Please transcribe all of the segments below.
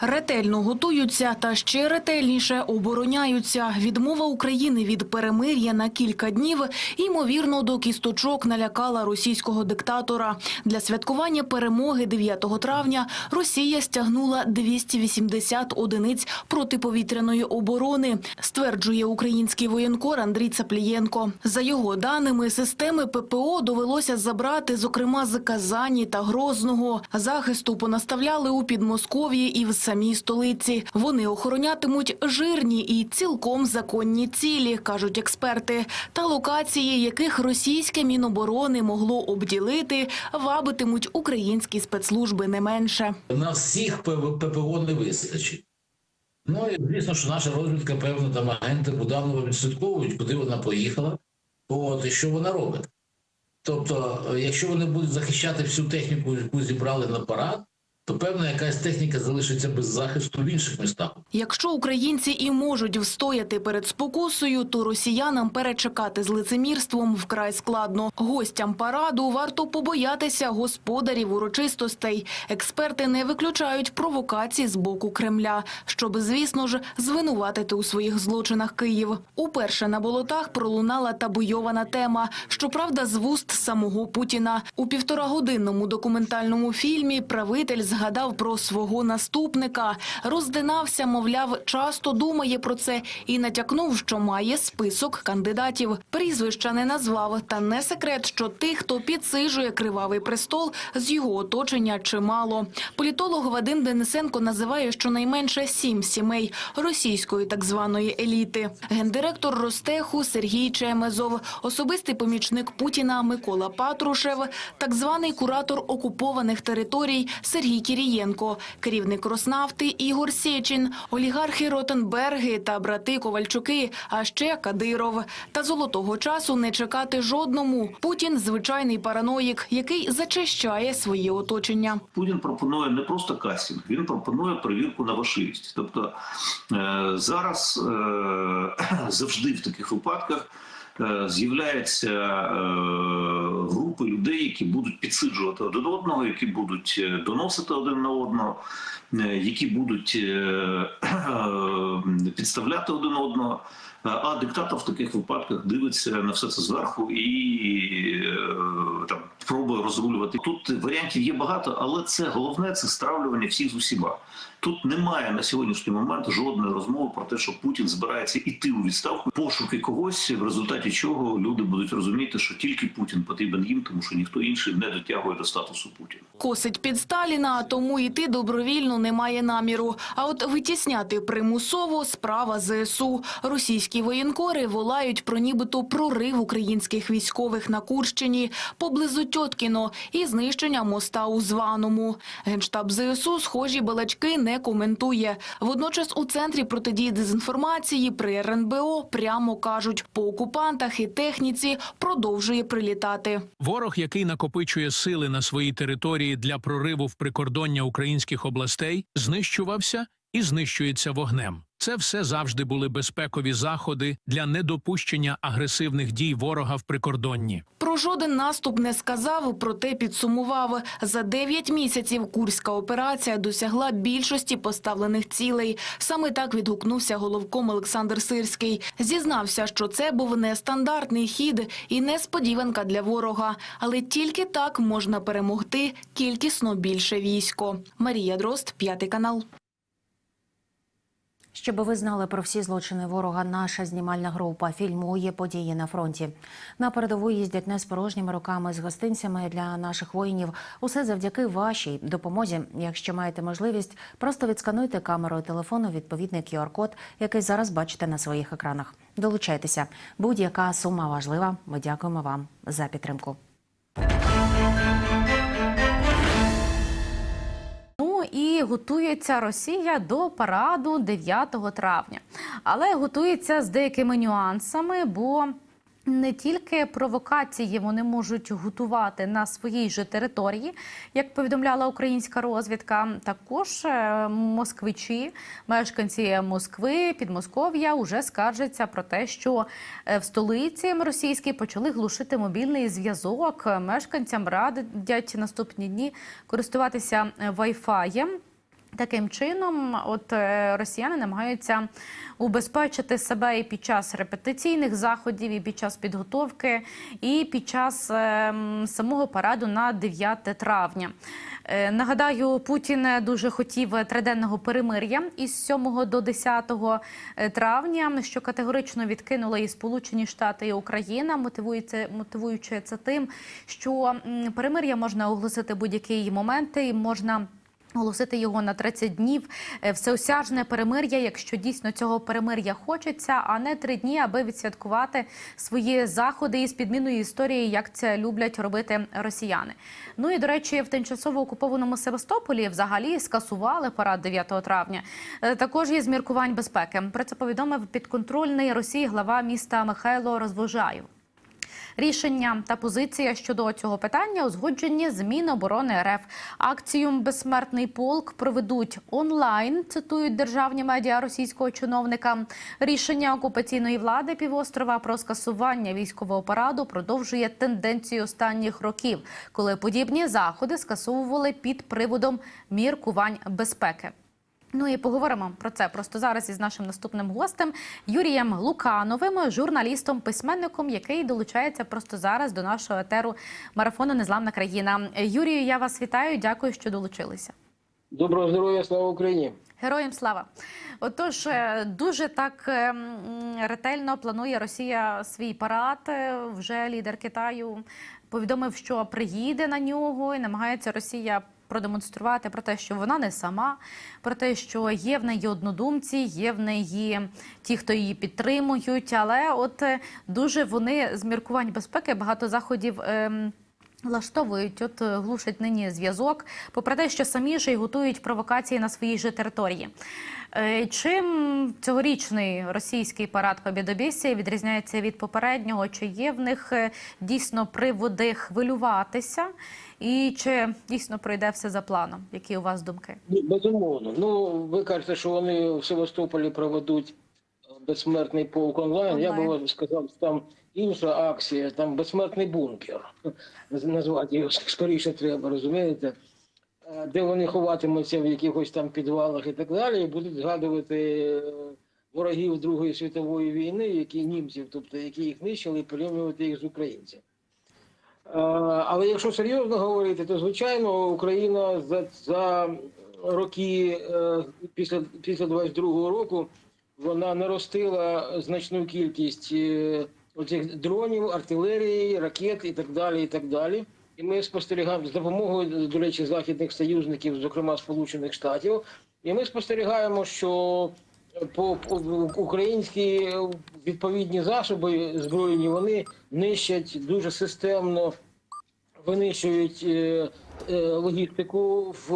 Ретельно готуються та ще ретельніше обороняються. Відмова України від перемир'я на кілька днів ймовірно до кісточок налякала російського диктатора. Для святкування перемоги 9 травня Росія стягнула 280 одиниць протиповітряної оборони, стверджує український воєнкор Андрій Цаплієнко. За його даними, системи ППО довелося забрати, зокрема з Казані та Грозного. Захисту понаставляли у Підмосков'ї і в самій столиці. Вони охоронятимуть жирні і цілком законні цілі, кажуть експерти, та локації, яких російське міноборони могло обділити, вабитимуть українські спецслужби не менше. На всіх ППО не вистачить. Ну і звісно, що наша розвідка, певно, там агенти Буданова відслідковують, куди вона поїхала, от, і що вона робить. Тобто, якщо вони будуть захищати всю техніку, яку зібрали на парад, то певна якась техніка залишиться без захисту в інших містах. Якщо українці і можуть встояти перед спокусою, то росіянам перечекати з лицемірством вкрай складно. Гостям параду варто побоятися господарів урочистостей. Експерти не виключають провокацій з боку Кремля, щоб, звісно ж, звинуватити у своїх злочинах Київ. Уперше на болотах пролунала табуйована тема. Щоправда, з вуст самого Путіна. У півторагодинному документальному фільмі правитель згадав про свого наступника, роздинався, мовляв, часто думає про це і натякнув, що має список кандидатів. Прізвища не назвав, та не секрет, що тих, хто підсижує кривавий престол, з його оточення чимало. Політолог Вадим Денисенко називає щонайменше сім сімей російської так званої еліти. Гендиректор Ростеху Сергій Чемезов, особистий помічник Путіна Микола Патрушев, так званий куратор окупованих територій Сергій Кірієнко, керівник Роснафти Ігор Сєчин, олігархи Ротенберги та брати Ковальчуки, а ще Кадиров. Та золотого часу не чекати жодному. Путін звичайний параноїк, який зачищає своє оточення. Путін пропонує не просто кастинг, він пропонує перевірку на важливість. Тобто е, зараз е, завжди в таких випадках з'являються е, групи людей, які будуть підсиджувати один одного, які будуть е, доносити один на одного, е, які будуть е, підставляти один одного. А диктатор в таких випадках дивиться на все це зверху і е, там пробує розрулювати. Тут варіантів є багато, але це головне це стравлювання всіх з усіма. Тут немає на сьогоднішній момент жодної розмови про те, що Путін збирається іти у відставку, пошуки когось, в результаті чого люди будуть розуміти, що тільки Путін потрібен їм, тому що ніхто інший не дотягує до статусу Путіна. Косить під Сталіна, тому йти добровільно немає наміру. А от витісняти примусово справа ЗСУ. Російські воєнкори волають про нібито прорив українських військових на Курщині поблизу Тьоткіно і знищення моста у Званому. Генштаб ЗСУ схожі балачки не коментує. Водночас у центрі протидії дезінформації при РНБО прямо кажуть, по окупантах і техніці продовжує прилітати. Ворог, який накопичує сили на своїй території для прориву в прикордоння українських областей, знищувався і знищується вогнем. Це все завжди були безпекові заходи для недопущення агресивних дій ворога в прикордонні. Про жоден наступ не сказав, проте підсумував. За 9 місяців курська операція досягла більшості поставлених цілей. Саме так відгукнувся головком Олександр Сирський. Зізнався, що це був нестандартний хід і несподіванка для ворога. Але тільки так можна перемогти кількісно більше військо. Марія Дрозд, п'ятий канал. Щоб ви знали про всі злочини ворога, наша знімальна група фільмує події на фронті. На передову їздять не з порожніми руками з гостинцями для наших воїнів. Усе завдяки вашій допомозі. Якщо маєте можливість, просто відскануйте камерою телефону відповідний QR-код, який зараз бачите на своїх екранах. Долучайтеся. Будь-яка сума важлива. Ми дякуємо вам за підтримку. І готується Росія до параду 9 травня, але готується з деякими нюансами, бо не тільки провокації вони можуть готувати на своїй же території, як повідомляла українська розвідка. Також е, москвичі, мешканці Москви, Підмосков'я, уже скаржаться про те, що е, в столиці російській почали глушити мобільний зв'язок. Мешканцям радять наступні дні користуватися е, вайфаєм. Таким чином, от е, росіяни намагаються убезпечити себе і під час репетиційних заходів, і під час підготовки, і під час ем, самого параду на 9 травня. Е, Нагадаю, Путін дуже хотів триденного перемир'я із 7 до 10 травня, що категорично відкинули і Сполучені Штати і Україна, мотивуючи це тим, що перемир'я можна оголосити будь-який момент і можна. Оголосити його на 30 днів Е, всеосяжне перемир'я, якщо дійсно цього перемир'я хочеться, а не три дні, аби відсвяткувати свої заходи із підміною історії, як це люблять робити росіяни. Ну і до речі, в тимчасово окупованому Севастополі взагалі скасували парад 9 травня. Е, Також є зміркувань безпеки. Про це повідомив підконтрольний Росії глава міста Михайло Розвожаєв. Рішення та позиція щодо цього питання узгоджені з Міноборони РФ. Акцію Безсмертний полк проведуть онлайн. Цитують державні медіа російського чиновника. Рішення окупаційної влади півострова про скасування військового параду продовжує тенденцію останніх років, коли подібні заходи скасовували під приводом міркувань безпеки. Ну і поговоримо про це просто зараз із нашим наступним гостем Юрієм Лукановим, журналістом, письменником, який долучається просто зараз до нашого етеру марафону Незламна країна. Юрію, я вас вітаю. Дякую, що долучилися. Доброго здоров'я, слава Україні! Героям слава! Отож, е, дуже так е, ретельно планує Росія свій парад. Е, Вже лідер Китаю повідомив, що приїде на нього, і намагається Росія продемонструвати про те, що вона не сама, про те, що є в неї однодумці, є в неї ті, хто її підтримують. Але от е, дуже вони з міркувань безпеки багато заходів. ем, Влаштовують, от е, глушать нині зв'язок, попри те, що самі ж і готують провокації на своїй же території. Е, Чим цьогорічний російський парад Побєдобєсія відрізняється від попереднього? Чи є в них е, дійсно приводи хвилюватися? І чи дійсно пройде все за планом? Які у вас думки? Ну, безумовно. Ну, ви кажете, що вони в Севастополі проведуть е, безсмертний полк онлайн. Я би вам сказав, там інша акція, там безсмертний бункер. Назвати його скоріше треба, розумієте? Е, Де вони ховатимуться в якихось там підвалах і так далі, і будуть згадувати е, ворогів Другої світової війни, які німців, тобто які їх нищили, і порівнювати їх з українцями. Е, Але якщо серйозно говорити, то звичайно Україна за, за роки після, після 22-го року вона наростила значну кількість оцих дронів, артилерії, ракет і так далі. І так далі. І ми спостерігаємо з допомогою, до речі, західних союзників, зокрема Сполучених Штатів. І ми спостерігаємо, що по, українські відповідні засоби збройні вони нищать дуже системно винищують е, е, логістику в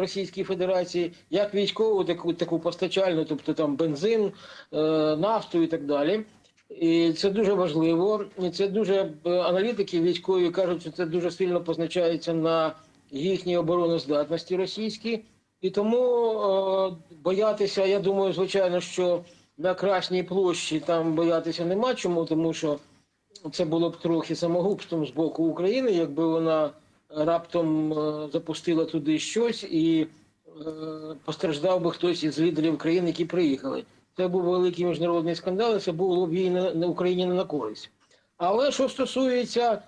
Російській Федерації, як військову, таку таку постачальну, тобто там бензин, е, нафту і так далі. І це дуже важливо. І це дуже е, аналітики військові кажуть, що це дуже сильно позначається на їхній обороноздатності російській. І тому е, боятися, я думаю, звичайно, що на Красній площі там боятися нема чому, тому що це було б трохи самогубством з боку України, якби вона раптом е, запустила туди щось і е, постраждав би хтось із лідерів країн, які приїхали. Це був великий міжнародний скандал, і це було б їй на, на Україні не на користь. Але що стосується,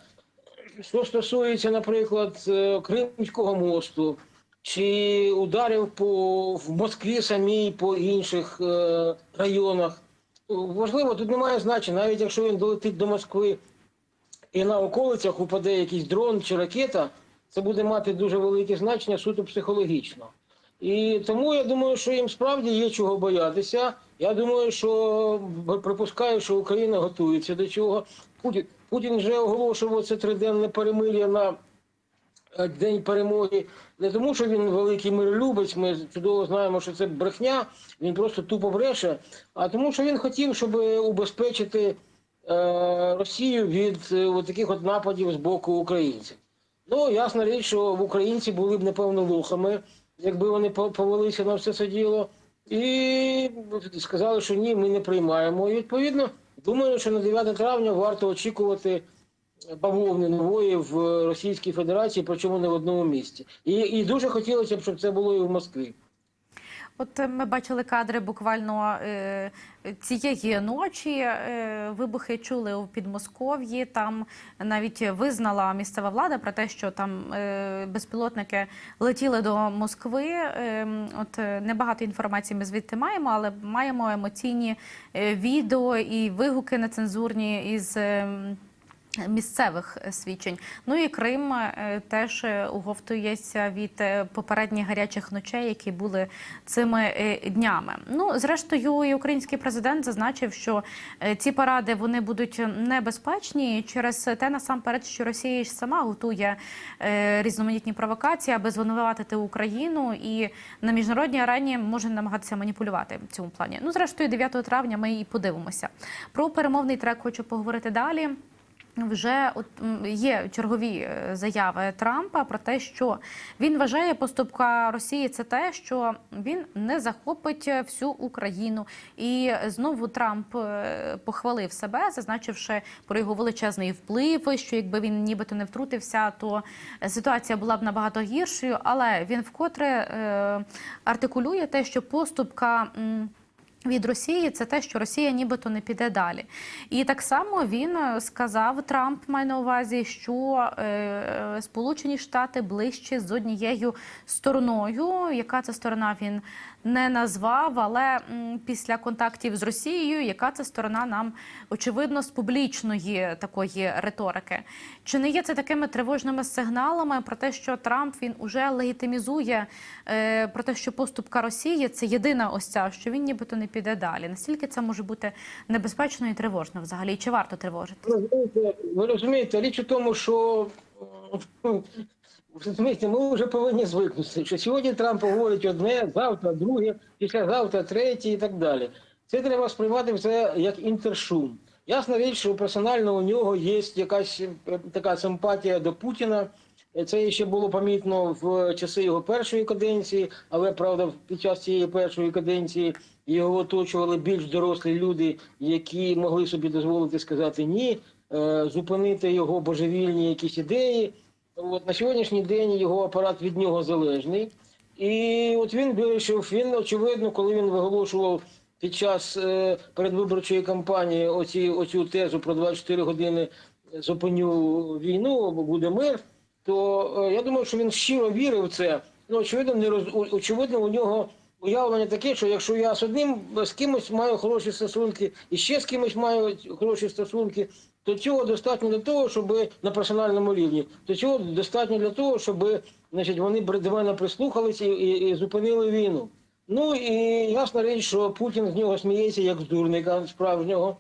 що стосується, наприклад, е, Кримського мосту чи ударів по в Москві самій по інших е, районах, важливо, тут немає значення, навіть якщо він долетить до Москви і на околицях упаде якийсь дрон чи ракета, це буде мати дуже велике значення суто психологічно. І тому я думаю, що їм справді є чого боятися. Я думаю, що припускаю, що Україна готується до чого. Путін, Путін вже оголошував це триденне перемир'я на е, День перемоги не тому, що він великий миролюбець, ми чудово знаємо, що це брехня, він просто тупо бреше, а тому, що він хотів, щоб убезпечити е, Росію від е, таких от нападів з боку українців. Ну, ясна річ, що в українці були б, напевно, лохами, якби вони по- повелися на все це діло. І сказали, що ні, ми не приймаємо. І відповідно, думаю, що на 9 травня варто очікувати бавовни нової в Російській Федерації, причому не в одному місці. І, і дуже хотілося б, щоб це було і в Москві. От е, ми бачили кадри буквально е, цієї ночі. Е, вибухи чули у Підмосков'ї. Там навіть визнала місцева влада про те, що там безпілотники летіли до Москви. Е, от небагато інформації ми звідти маємо, але маємо емоційні відео і вигуки нецензурні із. е, Місцевих е, свідчень. Ну і Крим е, теж е, уговтується від е, попередніх гарячих ночей, які були цими е, днями. Ну, зрештою, і український президент зазначив, що е, ці паради вони будуть небезпечні через те насамперед, що Росія сама готує е, різноманітні провокації, аби звинуватити Україну і на міжнародній арені може намагатися маніпулювати в цьому плані. Ну, зрештою, 9 травня ми і подивимося. Про перемовний трек хочу поговорити далі. Вже от є чергові е, заяви Трампа про те, що він вважає поступка Росії це те, що він не захопить е, всю Україну. І знову Трамп е, похвалив себе, зазначивши про його величезний вплив, що якби він нібито не втрутився, то ситуація була б набагато гіршою. Але він вкотре артикулює те, що поступка. Від Росії це те, що Росія нібито не піде далі. І так само він е, сказав Трамп має на увазі, що е, Сполучені Штати ближче з однією стороною. Яка це сторона він не назвав, але після контактів з Росією, яка це сторона нам очевидно з публічної такої риторики. Чи не є це такими тривожними сигналами про те, що Трамп він уже легітимізує е, про те, що поступка Росії це єдина ось ця, що він нібито не піде далі? Наскільки це може бути небезпечно і тривожно взагалі? Чи варто тривожити? Ну, ви розумієте, річ у тому, що е, розумієте, ми вже повинні звикнути, що сьогодні Трамп говорить одне, завтра друге, післязавтра третє і так далі. Це треба сприймати все як інтершум. Ясна річ, що персонально у нього є якась е, така симпатія до Путіна. Це ще було помітно в часи його першої каденції, але правда, під час цієї першої каденції його оточували більш дорослі люди, які могли собі дозволити сказати ні, е, зупинити його божевільні якісь ідеї. От на сьогоднішній день його апарат від нього залежний. І от він вирішив, він очевидно, коли він виголошував під час е, передвиборчої кампанії оці, оцю тезу про 24 години зупиню війну буде мир, то е, я думаю, що він щиро вірив в це. Ну, очевидно, не роз... очевидно, у нього уявлення таке, що якщо я з одним з кимось маю хороші стосунки і ще з кимось маю хороші стосунки, то цього достатньо для того, щоб на персональному рівні, то цього достатньо для того, щоб значить, вони до мене прислухались і, і, і зупинили війну. Ну і ясна річ, що Путін з нього сміється як з дурника справжнього.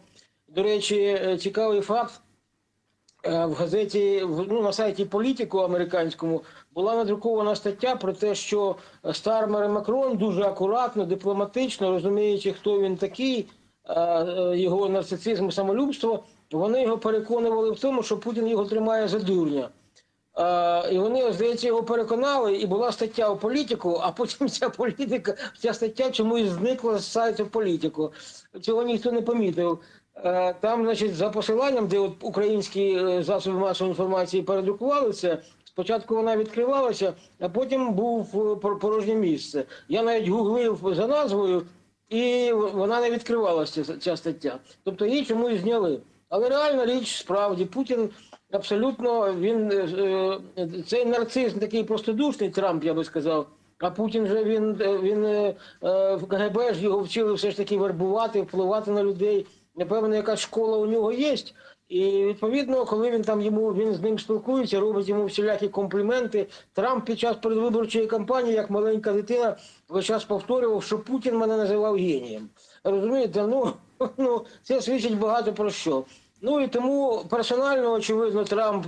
До речі, е, цікавий факт. Е, В газеті, ну, на сайті політику американському була надрукована стаття про те, що Стармер і Макрон дуже акуратно, дипломатично, розуміючи, хто він такий, е, його нарцисизм і самолюбство, вони його переконували в тому, що Путін його тримає за дурня. Е, І вони, здається, його переконали, і була стаття у політику, а потім ця політика, ця стаття чомусь зникла з сайту політику. Цього ніхто не помітив. Е, Там, значить, за посиланням, де от українські е, засоби масової інформації передрукували це, спочатку вона відкривалася, а потім був е, порожнє місце. Я навіть гуглив за назвою, і вона не відкривалася ця, стаття. Тобто її чомусь зняли. Але реальна річ справді Путін абсолютно він цей нарцис такий простодушний Трамп, я би сказав. А Путін же він, він в КГБ ж його вчили все ж таки вербувати, впливати на людей. Напевно, якась школа у нього є. І відповідно, коли він там йому він з ним спілкується, робить йому всілякі компліменти. Трамп під час передвиборчої кампанії, як маленька дитина, весь час повторював, що Путін мене називав генієм. Розумієте, ну, ну це свідчить багато про що. Ну і тому персонально, очевидно, Трамп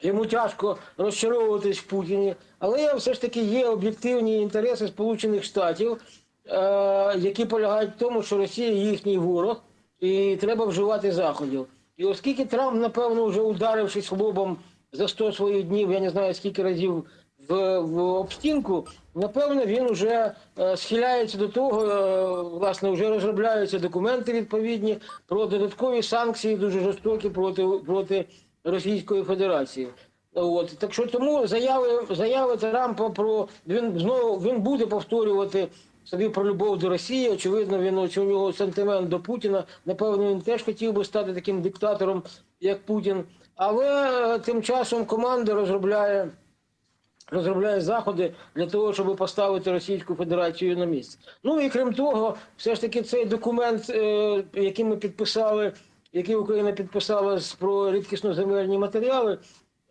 Йому тяжко розчаровуватись в Путіні, але все ж таки є об'єктивні інтереси Сполучених Штатів, е, які полягають в тому, що Росія їхній ворог, і треба вживати заходів. І оскільки Трамп, напевно, вже ударившись лобом за 100 своїх днів, я не знаю скільки разів в, в обстінку, напевно, він вже е, схиляється до того, е, власне, вже розробляються документи відповідні про додаткові санкції дуже жорстокі проти, проти Російської Федерації. От так що тому заяви заяви Трампа про він знову він буде повторювати собі про любов до Росії. Очевидно, він у нього сентимент до Путіна. Напевно, він теж хотів би стати таким диктатором, як Путін. Але е, тим часом команда розробляє розробляє заходи для того, щоб поставити Російську Федерацію на місце. Ну і крім того, все ж таки цей документ, е, який ми підписали, який Україна підписала про рідкісно земельні матеріали.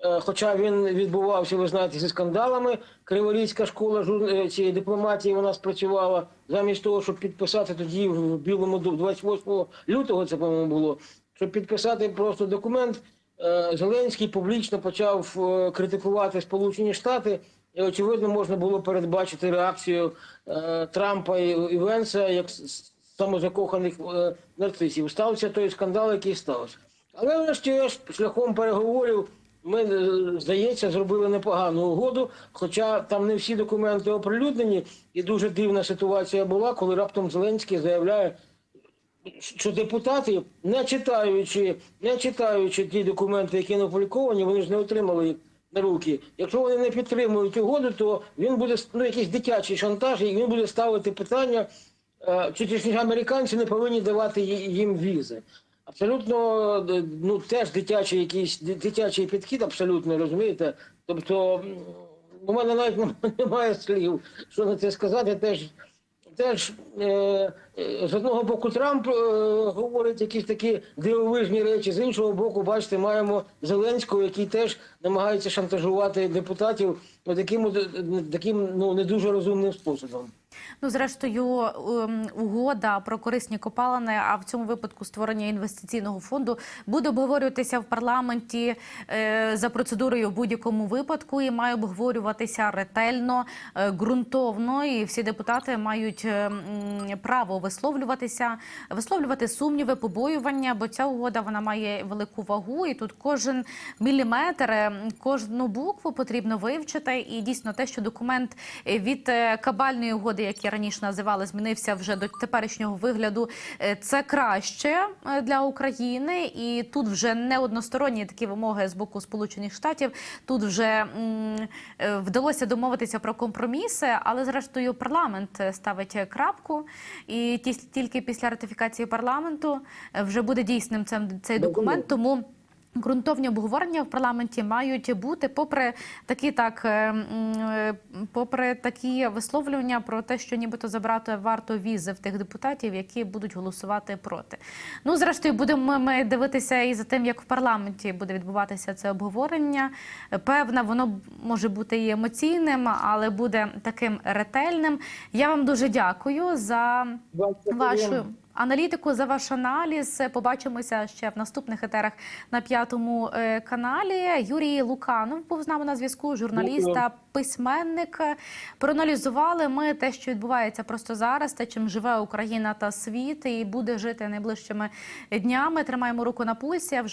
Е, Хоча він відбувався, ви знаєте, зі скандалами. Криворізька школа е, цієї дипломатії вона спрацювала замість того, щоб підписати тоді в Білому Дому 28 лютого, це по-моєму було, щоб підписати просто документ. Е, Зеленський публічно почав критикувати Сполучені Штати, і очевидно можна було передбачити реакцію Трампа і, Венса як самозакоханих нарцисів. Стався той скандал, який стався. Але врешті-решт, шляхом переговорів ми, е, здається, зробили непогану угоду, хоча там не всі документи оприлюднені, і дуже дивна ситуація була, коли раптом Зеленський заявляє, що депутати, не читаючи, не читаючи ті документи, які не опубліковані, вони ж не отримали їх на руки. Якщо вони не підтримують угоду, то він буде ну, якийсь дитячий шантаж, і він буде ставити питання, е, чи ті американці не повинні давати їм візи. Абсолютно е, ну теж дитячий якийсь ди- дитячий підхід, абсолютно розумієте. Тобто у мене навіть немає слів, що на це сказати. Теж теж е, е, з одного боку Трамп е, говорить якісь такі дивовижні речі, з іншого боку, бачите, маємо Зеленського, який теж намагається шантажувати депутатів таким, таким ну, не дуже розумним способом. Ну, зрештою, ем, угода про корисні копалини, а в цьому випадку створення інвестиційного фонду буде обговорюватися в парламенті е, за процедурою в будь-якому випадку і має обговорюватися ретельно, е, ґрунтовно. І всі депутати мають е, право висловлюватися, висловлювати сумніви, побоювання, бо ця угода вона має велику вагу, і тут кожен міліметр, е, кожну букву потрібно вивчити. І дійсно те, що документ від е, кабальної угоди, як я раніше називала, змінився вже до теперішнього вигляду. е, Це краще е, для України, і тут вже не односторонні такі вимоги з боку Сполучених Штатів. Тут вже е, вдалося домовитися про компроміси, але зрештою парламент ставить крапку, і ті- тільки після ратифікації парламенту вже буде дійсним цей документ. Тому Ґрунтовні обговорення в парламенті мають бути, попри такі так, е, е, попри такі висловлювання про те, що нібито забрати варто візи в тих депутатів, які будуть голосувати проти. Ну, зрештою, будемо ми дивитися і за тим, як в парламенті буде відбуватися це обговорення. Певно, воно може бути і емоційним, але буде таким ретельним. Я вам дуже дякую за вашу аналітику, за ваш аналіз. Побачимося ще в наступних етерах на п'ятому е, каналі. Юрій Луканов був з нами на зв'язку, журналіст та письменник. Проаналізували ми те, що відбувається просто зараз, те, чим живе Україна та світ, і буде жити найближчими днями. Тримаємо руку на пульсі.